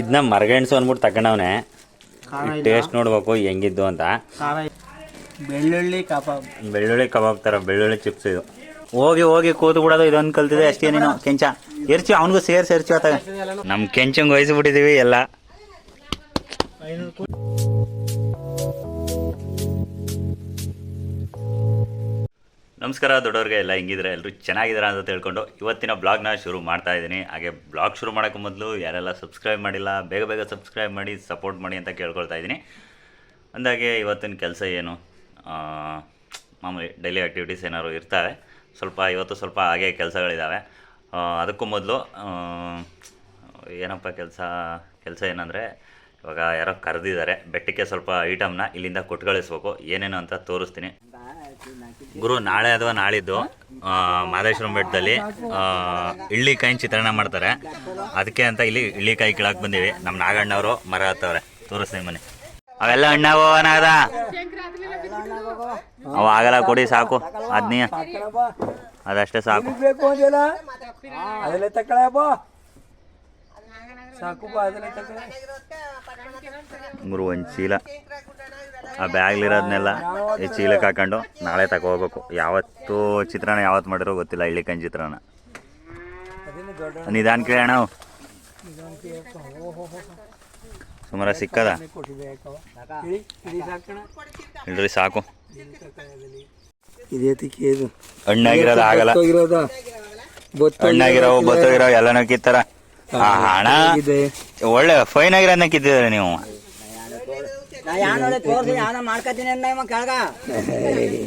ಇದನ್ನ ಮರಗೆಣಸು ಅಂದ್ಬಿಟ್ಟು ತಗೊಂಡವನೆ ಟೇಸ್ಟ್ ನೋಡ್ಬೇಕು ಹೆಂಗಿದ್ದು ಅಂತ. ಬೆಳ್ಳುಳ್ಳಿ ಕಬಾಬ್. ಬೆಳ್ಳುಳ್ಳಿ ಕಬಾಬ್ ತರ ಬೆಳ್ಳುಳ್ಳಿ ಚಿಪ್ಸ್ ಇದು. ಹೋಗಿ ಹೋಗಿ ಕೂತು ಬಿಡೋದು ಇದೊಂದು ಕಲ್ತಿದೆ ಅಷ್ಟೇ ನೀನು ಕೆಂಚ. ಎರ್ಚಿ ಅವನಿಗೂ ಸೇರ್ಸಿ ಸೇರ್ಚಿ ಆತ ನಮ್ಮ ಕೆಂಚಂಗ್ ವಹಿಸ್ಬಿಟ್ಟಿದೀವಿ ಎಲ್ಲ. ನಮಸ್ಕಾರ ದೊಡ್ಡವ್ರಿಗೆ, ಎಲ್ಲ ಹೆಂಗಿದ್ರೆ ಎಲ್ಲರೂ ಚೆನ್ನಾಗಿದ್ದೀರಾ ಅಂತ ತಿಳ್ಕೊಂಡು ಇವತ್ತಿನ ಬ್ಲಾಗ್ನ ಶುರು ಮಾಡ್ತಾ ಇದ್ದೀನಿ. ಹಾಗೆ ಬ್ಲಾಗ್ ಶುರು ಮಾಡೋಕ್ಕೆ ಮೊದಲು ಯಾರೆಲ್ಲ ಸಬ್ಸ್ಕ್ರೈಬ್ ಮಾಡಿಲ್ಲ, ಬೇಗ ಬೇಗ ಸಬ್ಸ್ಕ್ರೈಬ್ ಮಾಡಿ, ಸಪೋರ್ಟ್ ಮಾಡಿ ಅಂತ ಕೇಳ್ಕೊಳ್ತಾ ಇದ್ದೀನಿ. ಅಂದಾಗೆ ಇವತ್ತಿನ ಕೆಲಸ ಏನು? ಮಾಮೂಲಿ ಡೈಲಿ ಆ್ಯಕ್ಟಿವಿಟೀಸ್ ಏನಾದ್ರು ಇರ್ತವೆ ಸ್ವಲ್ಪ ಇವತ್ತು ಸ್ವಲ್ಪ ಹಾಗೆ ಕೆಲಸಗಳಿದ್ದಾವೆ ಅದಕ್ಕೂ ಮೊದಲು ಏನಪ್ಪ ಕೆಲಸ ಕೆಲಸ ಏನಂದರೆ, ಇವಾಗ ಯಾರೋ ಕರೆದಿದ್ದಾರೆ. ಬೆಟ್ಟಕ್ಕೆ ಸ್ವಲ್ಪ ಐಟಮ್ನ ಇಲ್ಲಿಂದ ಕೊಟ್ಕಳಿಸ್ಬೇಕು. ಏನೇನು ಅಂತ ತೋರಿಸ್ತೀನಿ. ಗುರು ನಾಳೆ ಅಥವಾ ನಾಳಿದ್ದು ಮಾದೇಶ್ವರಂ ಬೆಟ್ಟದಲ್ಲಿ ಇಳ್ಳಿ ಇಳ್ಳಿಕಾಯಿನ ಚಿತ್ರಣ ಮಾಡ್ತಾರೆ. ಅದಕ್ಕೆ ಅಂತ ಇಲ್ಲಿ ಇಳ್ಳಿಕಾಯಿ ಕೀಳಕ್ ಬಂದಿವಿ. ನಮ್ಮ ನಾಗಣ್ಣವರು ಮರ ಹತ್ತವ್ರೆ ತೋರಿಸ್ತೀನಿ ಮನೆ. ಅವೆಲ್ಲ ಹಣ್ಣಾಗೋ ಅನಾಗದ ಅವ ಆಗಲ್ಲ, ಕೊಡಿ, ಸಾಕು. ಅದ್ನೀಯ. ಅದಷ್ಟೇ ಸಾಕು. ಗುರು ಒಂದು ಚೀಲ. ಆ ಬ್ಯಾಗ್ಲಿರೋದನ್ನೆಲ್ಲ ಈ ಚೀಲಕ್ಕೆ ಹಾಕೊಂಡು ನಾಳೆ ತಗೋಬೇಕು ಯಾವತ್ತು ಚಿತ್ರಾನ್ನ ಯಾವತ್ತು ಮಾಡಿರೋ ಗೊತ್ತಿಲ್ಲ ಇಳ್ಳಿಕಾಯಿ ಚಿತ್ರಾನ್ನ. ಅದೇನು ದೊಡ್ಡ ನಿಧಾನ ಕೇಳೋಣ ಸುಮಾರ ಸಿಕ್ಕದ? ಇಲ್ರಿ ಸಾಕು. ಇದೇ ತಿಕ್ಕಿ ಇದು. ಹಣ್ಣಾಗಿರೋದು ಆಗಲ್ಲ. ಹಣ್ಣಾಗಿರೋ ಬತ್ತೋಗಿರೋ ಎಲ್ಲನೂ ಕಿತ್ತಾರ. ಆ ಹಣ ಒಳ್ಳೆ ಫೈನ್ ಆಗಿರೋದನ್ನ ಕಿತ್ತಿದ್ರೆ ನೀವು? ನಾ ತೋರ್ಸಿ ಯಾನ ಮಾಡ್ಕತೀನಿ ಅನ್ನ ಇವ ಕೆಳಗ.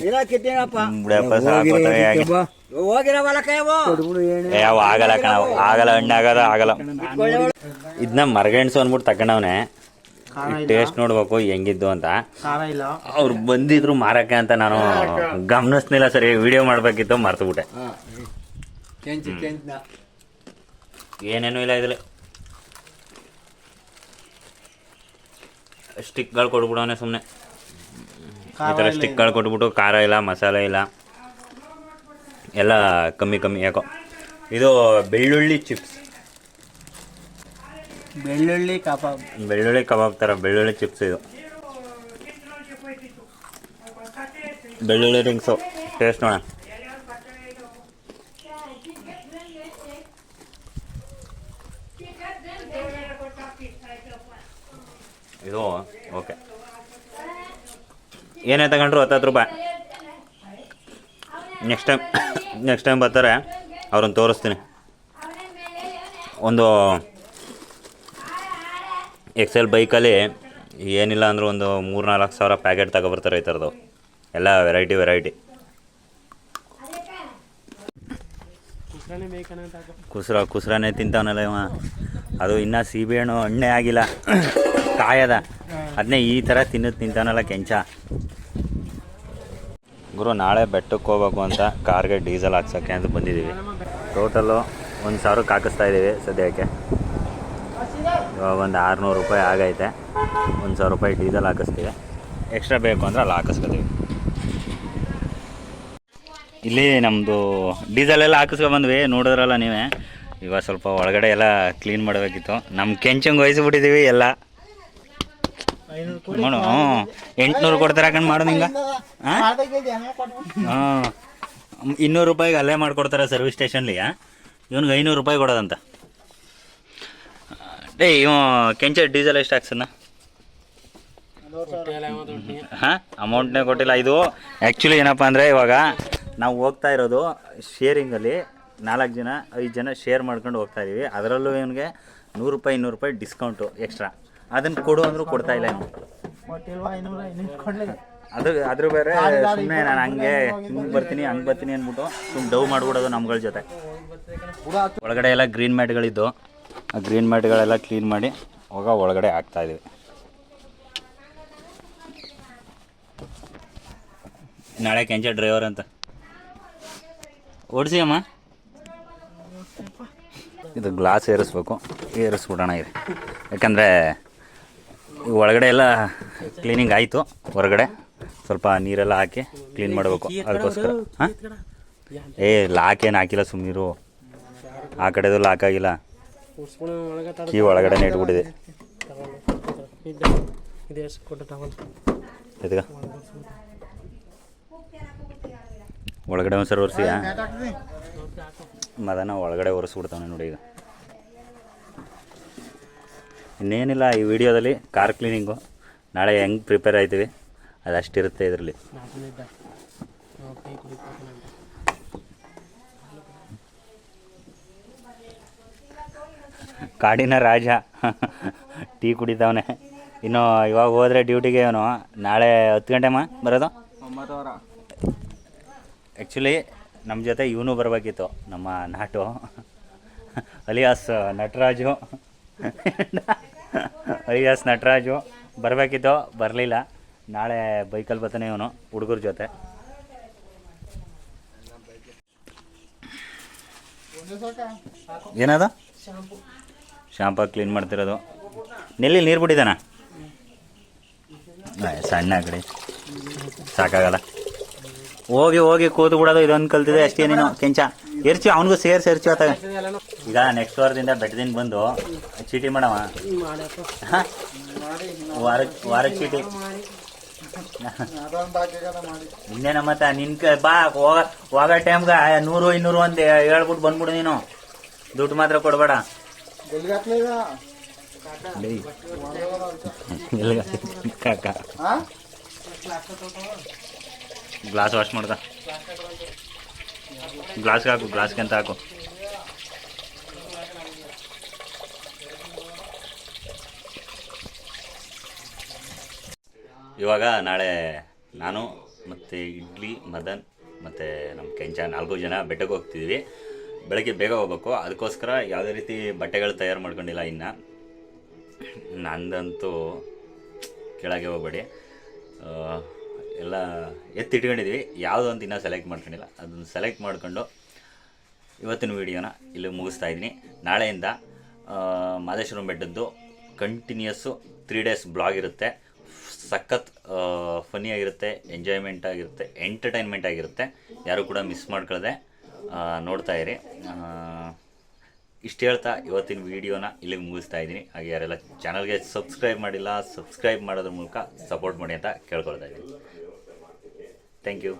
ಇರೋ ಕಿತ್ತೀನಪ್ಪ. ಬಿಡಪ್ಪ ಸಾಕು ತಗೊಳ್ಳಿ. ಬಾ ಹೋಗಿರವಲ್ಲ ಕೈವು ಏ ಅವು ಆಗಲ್ಲ ಕಣ ಆಗಲ್ಲ ಹಣ್ಣಾಗದ ಆಗಲ್ಲ. ಇದನ್ನ ಮರಗೆಣಸು ಅಂದ್ಬಿಟ್ಟು ತಗೊಂಡವನೆ ಟೇಸ್ಟ್ ನೋಡ್ಬೇಕು ಹೆಂಗಿದ್ದು ಅಂತ. ಅವ್ರು ಬಂದಿದ್ರು ಮಾರಕ ಅಂತ ನಾನು ಗಮನಿಸ್ಲಿಲ್ಲ ಸರಿ ವಿಡಿಯೋ ಮಾಡ್ಬೇಕಿತ್ತು ಮರ್ತು ಬಿಟ್ಟೆ. ಏನೇನು ಇಲ್ಲ ಇದ್ರಲ್ಲಿ. ಸ್ಟಿಕ್ಗಳು ಕೊಟ್ಬಿಡೋನೆ ಸುಮ್ಮನೆ ಈ ಥರ ಸ್ಟಿಕ್ಗಳು ಕೊಟ್ಬಿಟ್ಟು ಖಾರ ಇಲ್ಲ ಮಸಾಲೆ ಇಲ್ಲ. ಎಲ್ಲ ಕಮ್ಮಿ ಕಮ್ಮಿ ಯಾಕೋ. ಇದು ಬೆಳ್ಳುಳ್ಳಿ ಚಿಪ್ಸ್. ಬೆಳ್ಳುಳ್ಳಿ ಕಬಾಬ್. ಬೆಳ್ಳುಳ್ಳಿ ಕಬಾಬ್ ಥರ ಬೆಳ್ಳುಳ್ಳಿ ಚಿಪ್ಸ್ ಇದು. ಬೆಳ್ಳುಳ್ಳಿ ರಿಂಗ್ಸು. ಟೇಸ್ಟ್ ನೋಡೋಣ. ಇದು, ಓಕೆ. ಏನೇ ತಗೊಂಡ್ರು ಹತ್ತತ್ತು ರೂಪಾಯಿ. ನೆಕ್ಸ್ಟ್ ಟೈಮ್ ನೆಕ್ಸ್ಟ್ ಟೈಮ್ ಬರ್ತಾರೆ, ಅವ್ರನ್ನ ತೋರಿಸ್ತೀನಿ. ಒಂದು ಎಕ್ಸೆಲ್ ಬೈಕಲ್ಲಿ ಏನಿಲ್ಲ ಅಂದರೂ ಒಂದು ಮೂರು ನಾಲ್ಕು ಸಾವಿರ ಪ್ಯಾಕೆಟ್ ತಗೊಬರ್ತಾರೆ ಈ ಥರದ್ದು ಎಲ್ಲ ವೆರೈಟಿ ವೆರೈಟಿ ಕುಸ್ರ, ಕುಸ್ರನೇ ತಿಂತಾವನಲ್ಲ ಇವ. ಅದು ಇನ್ನೂ ಸೀಬೆಹಣ್ಣು ಹಣ್ಣೆ ಆಗಿಲ್ಲ. ಕಾಯದ. ಅದನ್ನೇ ಈ ಥರ ತಿನ್ನೋದು ತಿಂತಾನಲ್ಲ ಕೆಂಚ. ಗುರು, ನಾಳೆ ಬೆಟ್ಟಕ್ಕೆ ಹೋಗ್ಬೇಕು ಅಂತ ಕಾರ್ಗೆ ಡೀಸೆಲ್ ಹಾಕ್ಸೋಕ್ಕೆ ಅಂತ ಬಂದಿದ್ದೀವಿ. ಟೋಟಲು ಒಂದು ಸಾವಿರಕ್ಕೆ ಹಾಕಿಸ್ತಾ ಇದ್ದೀವಿ ಸದ್ಯಕ್ಕೆ. ಇವಾಗ ಒಂದು ಆರುನೂರು ರೂಪಾಯಿ ಆಗೈತೆ. ಒಂದು ಸಾವಿರ ರೂಪಾಯಿ ಡೀಸೆಲ್ ಹಾಕಿಸ್ತೀವಿ. ಎಕ್ಸ್ಟ್ರಾ ಬೇಕು ಅಂದರೆ ಅಲ್ಲಿ ಹಾಕಿಸ್ಕೊತೀವಿ. ಇಲ್ಲಿ ನಮ್ಮದು ಡೀಸೆಲ್ ಎಲ್ಲ ಹಾಕಿಸ್ಕೊಂಬಂದ್ವಿ ನೋಡಿದ್ರಲ್ಲ ನೀವೇ. ಇವಾಗ ಸ್ವಲ್ಪ ಒಳಗಡೆ ಎಲ್ಲ ಕ್ಲೀನ್ ಮಾಡಬೇಕಿತ್ತು. ನಮ್ಮ ಕೆಂಚಂಗೆ ವಹಿಸ್ಬಿಟ್ಟಿದ್ದೀವಿ ಎಲ್ಲ. ನೋಡು ಎಂಟುನೂರು ಕೊಡ್ತಾರೆ ಹಾಕೊಂಡು ಮಾಡು ನಿಂಗೆ? ಹಾಂ ಇನ್ನೂರು ರೂಪಾಯಿಗೆ ಅಲ್ಲೇ ಮಾಡಿಕೊಡ್ತಾರೆ ಸರ್ವಿಸ್ ಸ್ಟೇಷನ್ಲಿ ಇವನಿಗೆ ಐನೂರು ರೂಪಾಯಿ ಕೊಡೋದಂತ. ಡೇ ಇವ ಕೆಂಚ ಡೀಸೆಲ್ ಎಷ್ಟು ಹಾಕ್ಸನ್ನ? ಹಾಂ? ಅಮೌಂಟ್ನೇ ಕೊಟ್ಟಿಲ್ಲ ಇದು ಆ್ಯಕ್ಚುಲಿ ಏನಪ್ಪ ಅಂದರೆ ಇವಾಗ ನಾವು ಹೋಗ್ತಾ ಇರೋದು ಶೇರಿಂಗಲ್ಲಿ ನಾಲ್ಕು ಜನ ಐದು ಜನ ಶೇರ್ ಮಾಡ್ಕೊಂಡು ಹೋಗ್ತಾ ಇದ್ದೀವಿ ಅದರಲ್ಲೂ ಇವನಿಗೆ ನೂರು ರೂಪಾಯಿ ಇನ್ನೂರು ರೂಪಾಯಿ ಡಿಸ್ಕೌಂಟು ಎಕ್ಸ್ಟ್ರಾ ಅದನ್ನು ಕೊಡು ಅಂದರೂ ಕೊಡ್ತಾ ಇಲ್ಲ ಇವನು. ಅದು ಅದ್ರ ಬೇರೆ ಸುಮ್ಮನೆ ನಾನು ಹಂಗೆ ಹಿಂಗೆ ಬರ್ತೀನಿ ಹಂಗೆ ಬರ್ತೀನಿ ಅಂದ್ಬಿಟ್ಟು ಸುಮ್ಮನೆ ಡವ್ ಮಾಡ್ಬಿಡೋದು ನಮ್ಗಳ ಜೊತೆ. ಒಳಗಡೆ ಎಲ್ಲ ಗ್ರೀನ್ ಮ್ಯಾಟ್ಗಳಿದ್ದು ಆ ಗ್ರೀನ್ ಮ್ಯಾಟ್ಗಳೆಲ್ಲ ಕ್ಲೀನ್ ಮಾಡಿ ಹೋಗ ಒಳಗಡೆ ಹಾಕ್ತಾ ಇದೀವಿ. ನಾಳೆ ಕೆಂಚ ಡ್ರೈವರ್ ಅಂತ. ಓಡಿಸಿ ಅಮ್ಮ ಇದು ಗ್ಲಾಸ್ ಏರಿಸ್ಬೇಕು. ಏರಿಸ್ಬಿಡೋಣ ಇದೆ ಯಾಕಂದರೆ ಒಳಗಡೆ ಎಲ್ಲ ಕ್ಲೀನಿಂಗ್ ಆಯಿತು ಹೊರಗಡೆ. ಸ್ವಲ್ಪ ನೀರೆಲ್ಲ ಹಾಕಿ ಕ್ಲೀನ್ ಮಾಡಬೇಕು. ಅದಕ್ಕೋಸ್ಕರ. ಹಾಂ? ಏ ಲಾಕ್ ಏನು ಹಾಕಿಲ್ಲ ಸುಮ್ಮನಿರು ಆ ಕಡೆದು ಲಾಕ್ ಆಗಿಲ್ಲ. ಕೀ ಒಳಗಡೆ ಇಟ್ಬಿಟ್ಟಿದೆ. ಇದೆ ಒಳಗಡೆ ಒಂದ್ಸರಿ ಒರೆಸಿಯಾ ಮದನ ಒಳಗಡೆ ಒರೆಸ್ಬಿಡ್ತಾನೆ ನೋಡಿ ಈಗ. ಇನ್ನೇನಿಲ್ಲ ಈ ವಿಡಿಯೋದಲ್ಲಿ ಕಾರ್ ಕ್ಲೀನಿಂಗು ನಾಳೆ ಹೆಂಗೆ ಪ್ರಿಪೇರ್ ಆಯ್ತೀವಿ ಅದಷ್ಟಿರುತ್ತೆ ಇದರಲ್ಲಿ. ಕಾಡಿನ ರಾಜ ಟೀ ಕುಡಿತಾವನೆ. ಇನ್ನು ಇವಾಗ ಹೋದರೆ ಡ್ಯೂಟಿಗೆ ಅವನು ನಾಳೆ ಹತ್ತು ಗಂಟೆಮ್ಮ ಬರೋದು? ಆ್ಯಕ್ಚುಲಿ ನಮ್ಮ ಜೊತೆ ಇವನು ಬರಬೇಕಿತ್ತು, ನಮ್ಮ ನಾಟು. ಅಲಿಯಾಸ್ ನಟರಾಜು. ಅಲಿಯಾಸ್ ನಟರಾಜು ಬರಬೇಕಿತ್ತು, ಬರಲಿಲ್ಲ. ನಾಳೆ ಬೈಕಲ್ಲಿ ಬರ್ತಾನೆ ಇವನು, ಹುಡುಗರ ಜೊತೆ. ಏನದ? ಶಾಂಪ ಕ್ಲೀನ್ ಮಾಡ್ತಿರೋದು. ನೆಲ್ಲಿ ನೀರು ಬಿಟ್ಟಿದ್ದಾನ? ಸಣ್ಣ ಕಡೆ. ಸಾಕಾಗಲ್ಲ. ಹೋಗಿ ಹೋಗಿ ಕೂತು ಬಿಡೋದು ಇದೊಂದು ಕಲ್ತಿದೆ ಅಷ್ಟೇ ನೀನು ಕೆಂಚ. ಇರ್ಚಿ ಅವನಿಗೂ ಸೇರ್ಸಿ ಇರ್ಚಿ ಆತ. ಈಗ ನೆಕ್ಸ್ಟ್ ವಾರದಿಂದ ಬೆಟ್ಟದಿಂದ ಬಂದು ಚೀಟಿ ಮಾಡವ? ವಾರ ವಾರ ಚೀಟಿ. ಇನ್ನೇನ ಮತ್ತ? ನಿನ್ ಬಾ ಹೋಗ ಹೋಗೋ ಟೈಮ್ಗ ನೂರು ಇನ್ನೂರು ಅಂತ ಹೇಳ್ಬಿಟ್ಟು ಬಂದ್ಬಿಡು ನೀನು. ದುಡ್ಡು ಮಾತ್ರ ಕೊಡಬೇಡ. ಕಾಕ. ಗ್ಲಾಸ್ ವಾಶ್ ಮಾಡ್ದ. ಗ್ಲಾಸ್ಗೆ ಹಾಕು ಗ್ಲಾಸ್ಗೆ ಅಂತ ಹಾಕು. ಇವಾಗ ನಾಳೆ ನಾನು ಮತ್ತು ಇಡ್ಲಿ, ಮದನ್ ಮತ್ತು ನಮ್ಮ ಕೆಂಚ ನಾಲ್ಕು ಜನ ಬೆಟ್ಟಕ್ಕೆ ಹೋಗ್ತಿದ್ವಿ. ಬೆಳಗ್ಗೆ ಬೇಗ ಹೋಗ್ಬೇಕು. ಅದಕ್ಕೋಸ್ಕರ ಯಾವುದೇ ರೀತಿ ಬಟ್ಟೆಗಳು ತಯಾರು ಮಾಡ್ಕೊಂಡಿಲ್ಲ ಇನ್ನು. ನಂದಂತೂ ಕೆಳಗೆ ಹೋಗ್ಬೇಡಿ. ಎಲ್ಲ ಎತ್ತಿಟ್ಕೊಂಡಿದ್ವಿ. ಯಾವುದೋ ಒಂದು ಇನ್ನೂ ಸೆಲೆಕ್ಟ್ ಮಾಡ್ಕೊಂಡಿಲ್ಲ. ಅದನ್ನು ಸೆಲೆಕ್ಟ್ ಮಾಡಿಕೊಂಡು ಇವತ್ತಿನ ವೀಡಿಯೋನ ಇಲ್ಲಿ ಮುಗಿಸ್ತಾ ಇದ್ದೀನಿ. ನಾಳೆಯಿಂದ ಮಾದೇಶ್ವರಂ ಬೆಟ್ಟದ್ದು ಕಂಟಿನ್ಯೂಸ್ಸು ತ್ರೀ ಡೇಸ್ ಬ್ಲಾಗ್ ಇರುತ್ತೆ. ಸಖತ್ ಫನಿಯಾಗಿರುತ್ತೆ ಎಂಜಾಯ್ಮೆಂಟ್ ಆಗಿರುತ್ತೆ ಎಂಟರ್ಟೈನ್ಮೆಂಟ್ ಆಗಿರುತ್ತೆ ಯಾರು ಕೂಡ ಮಿಸ್ ಮಾಡ್ಕೊಳ್ಳದೆ ನೋಡ್ತಾ ಇರಿ. ಇಷ್ಟು ಹೇಳ್ತಾ ಇವತ್ತಿನ ವೀಡಿಯೋನ ಇಲ್ಲಿಗೆ ಮುಗಿಸ್ತಾ ಇದ್ದೀನಿ. ಹಾಗೆ ಯಾರೆಲ್ಲ ಚಾನಲ್ಗೆ ಸಬ್ಸ್ಕ್ರೈಬ್ ಮಾಡಿಲ್ಲ ಸಬ್ಸ್ಕ್ರೈಬ್ ಮಾಡೋದ್ರ ಮೂಲಕ ಸಪೋರ್ಟ್ ಮಾಡಿ ಅಂತ ಕೇಳ್ಕೊಳ್ತಾ ಇದ್ದೀನಿ. Thank you.